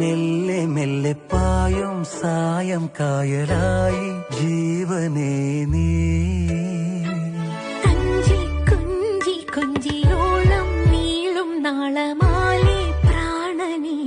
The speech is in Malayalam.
മെല്ലെ മെല്ലെ പായും സായം കായലായി ജീവനേ നീ. കുഞ്ചി കൊഞ്ചി കൊഞ്ചിയോളം നീളും നാളമാലി പ്രാണനീ.